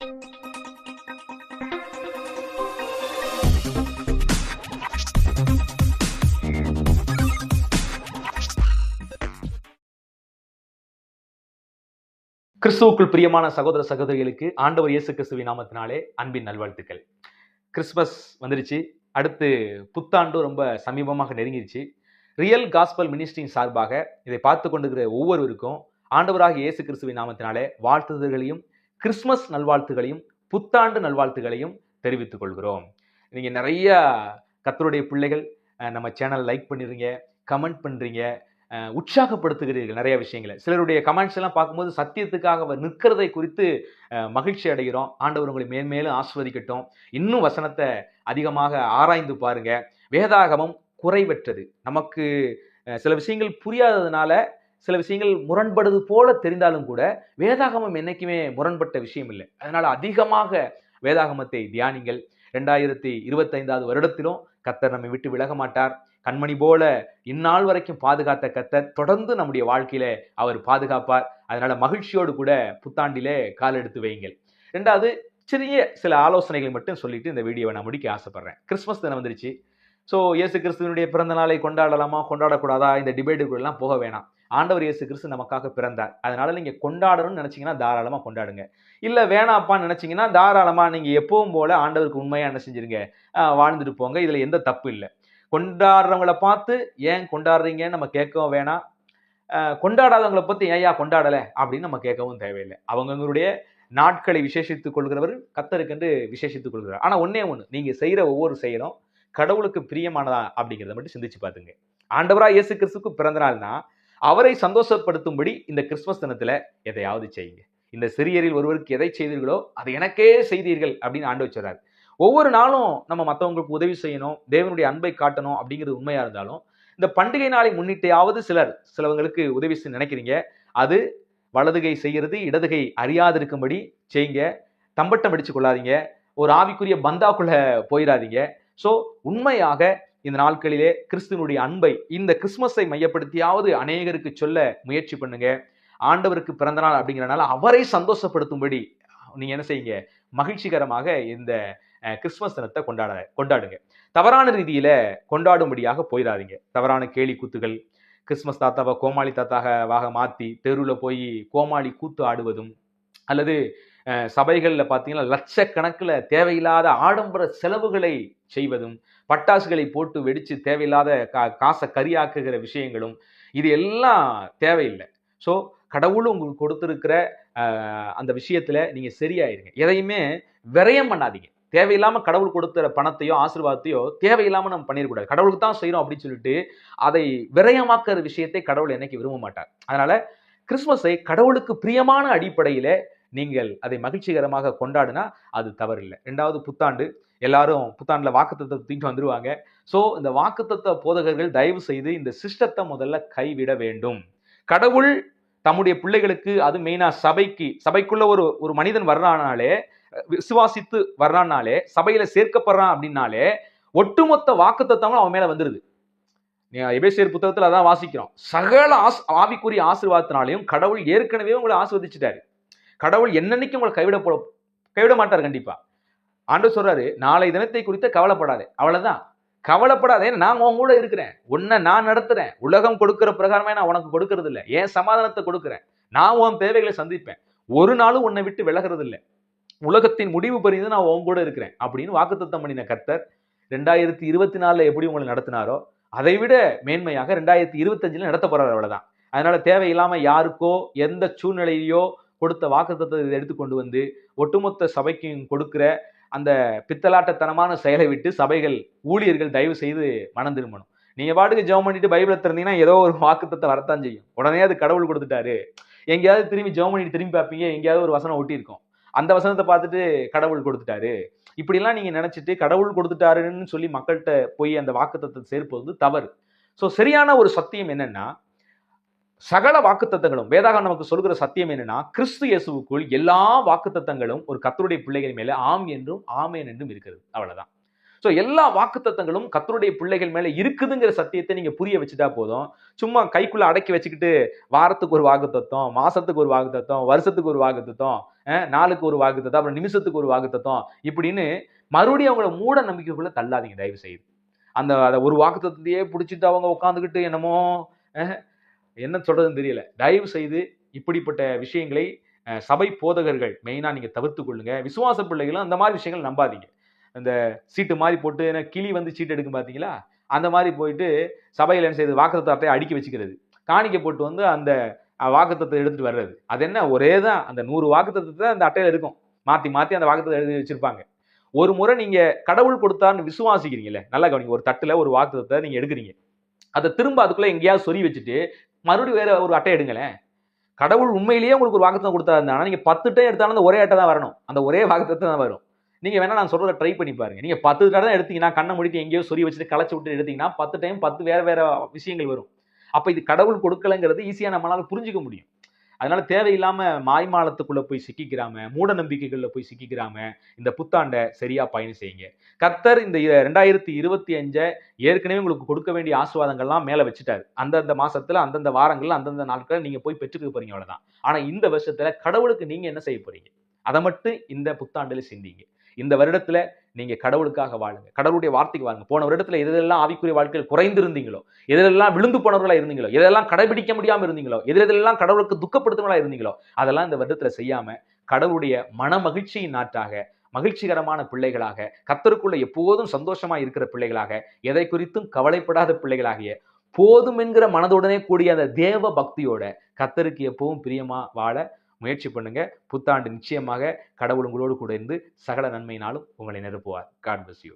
கிறிஸ்துவுக்குள் பிரியமான சகோதர சகோதரிகளுக்கு ஆண்டவர் இயேசு கிறிஸ்துவின் நாமத்தினாலே அன்பின் நல்வாழ்த்துக்கள். கிறிஸ்மஸ் வந்துருச்சு. அடுத்து புத்தாண்டும் ரொம்ப சமீபமாக நெருங்கிருச்சு. ரியல் காஸ்பல் மினிஸ்ட்ரியின் சார்பாக இதை பார்த்து கொண்டிருக்கிற ஒவ்வொருவருக்கும் ஆண்டவராக இயேசு கிறிஸ்துவின் நாமத்தினாலே வாழ்த்துதல்களையும் கிறிஸ்மஸ் நல்வாழ்த்துகளையும் புத்தாண்டு நல்வாழ்த்துகளையும் தெரிவித்துக் கொள்கிறோம். நீங்கள் நிறைய கத்தருடைய பிள்ளைகள் நம்ம சேனல் லைக் பண்ணிடுறீங்க கமெண்ட் பண்ணுறீங்க உற்சாகப்படுத்துகிறீர்கள் நிறைய விஷயங்களை. சிலருடைய கமெண்ட்ஸ் எல்லாம் பார்க்கும்போது சத்தியத்துக்காக அவர் நிற்கிறதை குறித்து மகிழ்ச்சி அடைகிறோம். ஆண்டவர் உங்களை மேன்மேலும் ஆஸ்வதிக்கட்டும் இன்னும் வசனத்தை அதிகமாக ஆராய்ந்து பாருங்க. வேதாகமம் குறைவற்றது. நமக்கு சில விஷயங்கள் புரியாததுனால சில விஷயங்கள் முரண்படுது போல தெரிந்தாலும் கூட வேதாகமம் என்னைக்குமே முரண்பட்ட விஷயம் இல்லை. அதனால அதிகமாக வேதாகமத்தை தியானிங்கள். ரெண்டாயிரத்தி இருபத்தைந்தாவது வருடத்திலும் கத்தர் நம்மை விட்டு விலக மாட்டார். கண்மணி போல இந்நாள் வரைக்கும் பாதுகாத்த கத்தர் தொடர்ந்து நம்முடைய வாழ்க்கையில அவர் பாதுகாப்பார். அதனால மகிழ்ச்சியோடு கூட புத்தாண்டிலே கால் எடுத்து வையுங்கள். ரெண்டாவது சிறிய சில ஆலோசனைகள் மட்டும் சொல்லிட்டு இந்த வீடியோவை நான் முடிக்க ஆசைப்படுறேன். கிறிஸ்மஸ் தினம் வந்துருச்சு. ஸோ இயேசு கிறிஸ்துவனுடைய பிறந்த நாளை கொண்டாடலாமா கொண்டாடக்கூடாதா? இந்த டிபேட்டுக்குள்ளெல்லாம் போக வேணாம். ஆண்டவர் இயேசு கிறிஸ்து நமக்காக பிறந்தார். அதனால நீங்க கொண்டாடணும்னு நினைச்சீங்கன்னா தாராளமா கொண்டாடுங்க. இல்ல வேணாப்பான்னு நினைச்சீங்கன்னா தாராளமா நீங்க எப்பவும் போல ஆண்டவருக்கு உண்மையா என்ன செஞ்சிருங்க. வாழ்ந்துட்டு போங்க. இதுல எந்த தப்பு இல்லை. கொண்டாடுறவங்கள பார்த்து ஏன் கொண்டாடுறீங்கன்னு நம்ம கேட்கவும் வேணாம். கொண்டாடாதவங்களை பத்தி ஏயா கொண்டாடலை அப்படின்னு நம்ம கேட்கவும் தேவையில்லை. அவங்கவங்களுடைய நாட்களை விசேஷித்துக் கொள்கிறவர் கத்தருக்கென்று விசேஷித்துக் கொள்கிறார். ஆனால் ஒன்றே ஒன்று நீங்கள் செய்கிற ஒவ்வொரு செயலும் கடவுளுக்கு பிரியமானதா அப்படிங்கிறத மட்டும் சிந்திச்சு பார்த்துங்க. ஆண்டவரா இயேசு கிறிஸ்துக்கு பிறந்த நாள்னா அவரை சந்தோஷப்படுத்தும்படி இந்த கிறிஸ்மஸ் தினத்தில் எதையாவது செய்யுங்க. இந்த சிறியரில் ஒருவருக்கு எதை செய்தீர்களோ அதை எனக்கே செய்தீர்கள் அப்படின்னு ஆண்டு வச்சுறாரு ஒவ்வொரு நாளும் நம்ம மற்றவங்களுக்கு உதவி செய்யணும் தேவனுடைய அன்பை காட்டணும் அப்படிங்கிறது உண்மையாக இருந்தாலும் இந்த பண்டிகை நாளை முன்னிட்டையாவது சிலர் சிலவங்களுக்கு உதவி செய்ய நினைக்கிறீங்க. அது வலதுகை செய்கிறது இடதுகை அறியாதிருக்கும்படி செய்யுங்க. தம்பட்டம் அடிச்சு கொள்ளாதீங்க. ஒரு ஆவிக்குரிய பந்தாக்குள்ள போயிடாதீங்க ஸோ உண்மையாக இந்த நாட்களிலே கிறிஸ்துவனுடைய அன்பை இந்த கிறிஸ்மஸை மையப்படுத்தியாவது அநேகருக்கு சொல்ல முயற்சி பண்ணுங்க. ஆண்டவருக்கு பிறந்த நாள் அப்படிங்கிறனால அவரை சந்தோஷப்படுத்தும்படி நீங்க என்ன செய்யுங்க? மகிழ்ச்சிகரமாக இந்த கிறிஸ்மஸ் தினத்தை கொண்டாட கொண்டாடுங்க. தவறான ரீதியில கொண்டாடும்படியாக போயிடாதீங்க. தவறான கேலி கூத்துகள் கிறிஸ்மஸ் தாத்தாவை கோமாளி தாத்தாவாக மாற்றி தெருவில் போய் கோமாளி கூத்து ஆடுவதும் அல்லது சபைகளில் பார்த்தீங்கன்னா லட்சக்கணக்கில் தேவையில்லாத ஆடம்பர செலவுகளை செய்வதும் பட்டாசுகளை போட்டு வெடித்து தேவையில்லாத கா காசை கரியாக்குகிற விஷயங்களும் இது எல்லாம் தேவையில்லை. ஸோ கடவுள் உங்களுக்கு கொடுத்துருக்கிற அந்த விஷயத்தில் நீங்கள் சரியாயிருங்க. எதையுமே விரயம் பண்ணாதீங்க. தேவையில்லாமல் கடவுள் கொடுத்துற பணத்தையோ ஆசீர்வாதத்தையோ தேவையில்லாமல் நம்ம பண்ணிடக்கூடாது. கடவுளுக்கு தான் செய்கிறோம் அப்படின்னு சொல்லிட்டு அதை விரயமாக்குற விஷயத்தை கடவுள் என்னைக்கு விரும்ப மாட்டார். அதனால் கிறிஸ்மஸை கடவுளுக்கு பிரியமான அடிப்படையில் நீங்கள் அதை மகிழ்ச்சிகரமாக கொண்டாடினா அது தவறில்லை. ரெண்டாவது புத்தாண்டு எல்லாரும் புத்தாண்டில் வாக்குத்தத்தை தூக்கிட்டு வந்துருவாங்க. ஸோ இந்த வாக்குத்தத்த போதகர்கள் தயவு செய்து இந்த சிஸ்டத்தை முதல்ல கைவிட வேண்டும். கடவுள் தம்முடைய பிள்ளைகளுக்கு அது மெயினாக சபைக்கு சபைக்குள்ள ஒரு ஒரு மனிதன் வர்றானாலே விசுவாசித்து வர்றானாலே சபையில சேர்க்கப்படுறான் அப்படின்னாலே ஒட்டுமொத்த வாக்குத்தத்தங்களும் அவன் மேல வந்துருது. எபேசியர் புத்தகத்தில் அதான் வாசிக்கிறோம். சகல ஆஸ் ஆவிக்குரிய ஆசீர்வாதத்தினாலையும் கடவுள் ஏற்கனவே உங்களை ஆசிர்வதிச்சிட்டாரு. கடவுள் என்னன்னைக்கு உங்களை கைவிட போட கைவிட மாட்டார் கண்டிப்பாக ஆண்டு சொல்றாரு நாளை தினத்தை குறித்து கவலைப்படாதே. அவ்வளவுதான். கவலைப்படாதே நான் உன் கூட இருக்கிறேன். உன்னை நான் நடத்துறேன். உலகம் கொடுக்கிற பிரகாரமே நான் உனக்கு கொடுக்கறது இல்லை ஏன் சமாதானத்தை கொடுக்குறேன். நான் உன் தேவைகளை சந்திப்பேன். ஒரு நாளும் உன்னை விட்டு விலகிறது இல்லை உலகத்தின் முடிவு பறிந்து நான் உன் கூட இருக்கிறேன் அப்படின்னு வாக்குத்தத்தம் பண்ணின கத்தர் ரெண்டாயிரத்தி இருபத்தி நாலுல எப்படி உங்களை நடத்தினாரோ அதை விட மேன்மையாக ரெண்டாயிரத்தி இருபத்தஞ்சில் நடத்த போறாரு அவ்வளவுதான். அதனால தேவையில்லாம யாருக்கோ எந்த சூழ்நிலையிலையோ கொடுத்த வாக்குத்தத்தை எடுத்து கொண்டு வந்து ஒட்டுமொத்த சபைக்கும் கொடுக்கிற அந்த பித்தலாட்டத்தனமான செயலை விட்டு சபைகள் ஊழியர்கள் தயவு செய்து மனம் திரும்பணும். நீங்கள் பாட்டுக்கு ஜெபம் பண்ணிட்டு பைபிளை திறந்தீங்கன்னா ஏதோ ஒரு வாக்குத்தத்தை வரத்தான் செய்யும். உடனே அது கடவுள் கொடுத்துட்டாரு. எங்கேயாவது திரும்பி ஜெபம் பண்ணிட்டு திரும்பி பார்ப்பீங்க எங்கேயாவது ஒரு வசனம் ஒட்டியிருக்கோம். அந்த வசனத்தை பார்த்துட்டு கடவுள் கொடுத்துட்டாரு. இப்படிலாம் நீங்கள் நினச்சிட்டு கடவுள் கொடுத்துட்டாருன்னு சொல்லி மக்கள்கிட்ட போய் அந்த வாக்குத்தத்தை சேர்ப்பது வந்து தவறு. ஸோ சரியான ஒரு சத்தியம் என்னன்னா சகல வாக்குத்தத்தங்களும் வேதாகம் நமக்கு சொல்கிற சத்தியம் என்னன்னா கிறிஸ்து இயேசுவுக்குள் எல்லா வாக்குத்தத்தங்களும் ஒரு கத்தருடைய பிள்ளைகள் மேலே ஆம் என்றும் ஆமேன் என்றும் இருக்கிறது. அவ்வளவுதான். ஸோ எல்லா வாக்குத்தத்தங்களும் கத்தருடைய பிள்ளைகள் மேலே இருக்குதுங்கிற சத்தியத்தை நீங்க புரிய வச்சுட்டா போதும். சும்மா கைக்குள்ள அடக்கி வச்சுக்கிட்டு வாரத்துக்கு ஒரு வாக்குத்தத்தம் மாசத்துக்கு ஒரு வாக்குத்தத்தம் வருஷத்துக்கு ஒரு வாக்குத்தத்தம் நாளுக்கு ஒரு வாக்குத்தத்தம் அப்புறம் நிமிஷத்துக்கு ஒரு வாக்குத்தத்தம் இப்படின்னு மறுபடியும் அவங்கள மூட நம்பிக்கைக்குள்ள தள்ளாதீங்க. தயவு செய்து அந்த அதை ஒரு வாக்குத்தத்தையே பிடிச்சிட்டு அவங்க உட்காந்துக்கிட்டு என்னமோ என்ன சொல்றதுன்னு தெரியல. தயவு செய்து இப்படிப்பட்ட விஷயங்களை சபை போதகர்கள் மெயினாக நீங்கள் தவிர்த்து கொள்ளுங்க. விசுவாச பிள்ளைகளும் அந்த மாதிரி விஷயங்கள் நம்பாதீங்க. இந்த சீட்டு மாதிரி போட்டு என்ன கிளி வந்து சீட்டு எடுக்கும் பார்த்தீங்களா? அந்த மாதிரி போயிட்டு சபையில் என்ன செய்யுது? வாக்குத்தத்தை அட்டையை அடுக்கி வச்சுக்கிறது. காணிக்கை போட்டு வந்து அந்த வாக்குத்தத்தை எடுத்துகிட்டு வர்றது. அது என்ன? ஒரே தான். அந்த நூறு வாக்குத்தத்தை அந்த அட்டையில் இருக்கும். மாற்றி மாற்றி அந்த வாக்குத்தத்தை எழுதி வச்சுருப்பாங்க. ஒரு முறை நீங்கள் கடவுள் கொடுத்தான்னு விசுவாசிக்கிறீங்களே நல்லா கவனிங்க. ஒரு தட்டில் ஒரு வாக்குத்தத்தை நீங்கள் எடுக்கிறீங்க. அதை திரும்ப அதுக்குள்ளே எங்கேயாவது சொறி வச்சுட்டு மறுபடியும் வேற ஒரு அட்டை எடுங்களேன். கடவுள் உண்மையிலேயே உங்களுக்கு ஒரு வாக்குத்தம் கொடுத்தாருந்தானா நீங்க பத்து டைம் எடுத்தாலும் அந்த ஒரே அட்டை தான் வரணும். அந்த ஒரே வாக்குத்தத்தை தான் வரும். நீங்க வேணா நான் சொல்கிறத ட்ரை பண்ணி பாருங்க. நீங்க பத்து தடவை தான் எடுத்தீங்கன்னா கண்ணை முடிட்டு எங்கேயோ சொல்லி வச்சுட்டு களைச்சு விட்டு எடுத்தீங்கன்னா பத்து டைம் பத்து வேற வேற விஷயங்கள் வரும். அப்ப இது கடவுள் கொடுக்கலங்கிறது ஈஸியா நம்மளால புரிஞ்சுக்க முடியும். அதனால தேவையில்லாம மாய்மாலத்துக்குள்ள போய் சிக்கிக்கிறாம மூட நம்பிக்கைகள்ல போய் சிக்கிக்கிறாம இந்த புத்தாண்டை சரியா பயணம் செய்யுங்க. கர்த்தர் இந்த ரெண்டாயிரத்தி இருபத்தி அஞ்சை ஏற்கனவே உங்களுக்கு கொடுக்க வேண்டிய ஆசுவாதங்கள்லாம் மேல வச்சுட்டாரு. அந்தந்த மாசத்துல அந்தந்த வாரங்கள்ல அந்தந்த நாட்கள் நீங்க போய் பெற்றுக்க போறீங்க அவ்வளவுதான். ஆனா இந்த வருஷத்துல கடவுளுக்கு நீங்க என்ன செய்ய போறீங்க? அதை மட்டும் இந்த புத்தாண்டுல சிந்திங்க. இந்த வருடத்துல நீங்க கடவுளுக்காக வாழுங்க. கடவுளுடைய வார்த்தைக்கு வாழுங்க. போன வருடத்துல எதெல்லாம் ஆவிக்குரிய வாழ்க்கையில் குறைந்திருந்தீங்களோ? எதிலெல்லாம் விழுந்து போனவர்களா இருந்தீங்களோ? எதெல்லாம் கடைபிடிக்க முடியாம இருந்தீங்களோ? எதிலெல்லாம் கடவுளுக்கு துக்கப்படுத்தவங்களா இருந்தீங்களோ? அதெல்லாம் இந்த வருடத்துல செய்யாம கடவுளுடைய மன மகிழ்ச்சியின் நாட்டாக மகிழ்ச்சிகரமான பிள்ளைகளாக கத்தருக்குள்ள எப்போதும் சந்தோஷமா இருக்கிற பிள்ளைகளாக எதை குறித்தும் கவலைப்படாத பிள்ளைகளாகிய போதும் என்கிற மனதுடனே கூடிய அந்த தேவ பக்தியோட கத்தருக்கு எப்பவும் பிரியமா வாழ முயற்சி பண்ணுங்க. புத்தாண்டு நிச்சயமாக கடவுள் உங்களோடு கூட இருந்து சகல நன்மையினாலும் உங்களை நிரப்புவார். God bless you